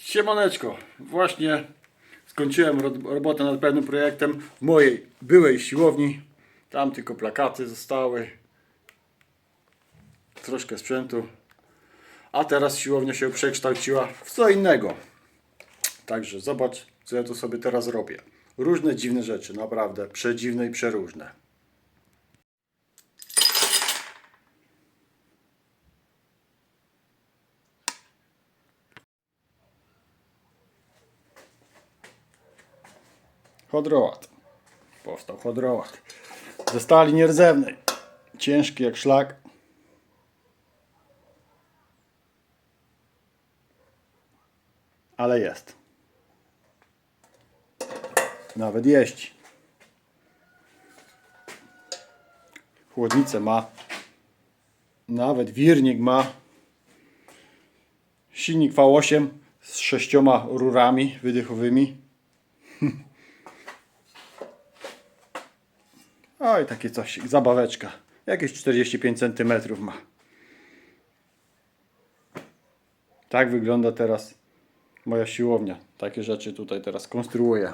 Siemaneczko, właśnie skończyłem ro- robotę nad pewnym projektem w mojej byłej siłowni. Tam tylko plakaty zostały, troszkę sprzętu. A teraz siłownia się przekształciła w co innego. Także zobacz, co ja tu sobie teraz robię. Różne dziwne rzeczy, naprawdę przedziwne i przeróżne. Chodrołat. Powstał chodrołat. Ze stali nierdzewnej. Ciężki jak szlak. Ale jest. Nawet jeść. Chłodnicę ma. Nawet wirnik ma. Silnik V8 z sześcioma rurami wydechowymi. Oj, takie coś, zabaweczka. Jakieś 45 cm ma. Tak wygląda teraz moja siłownia. Takie rzeczy tutaj teraz konstruuję.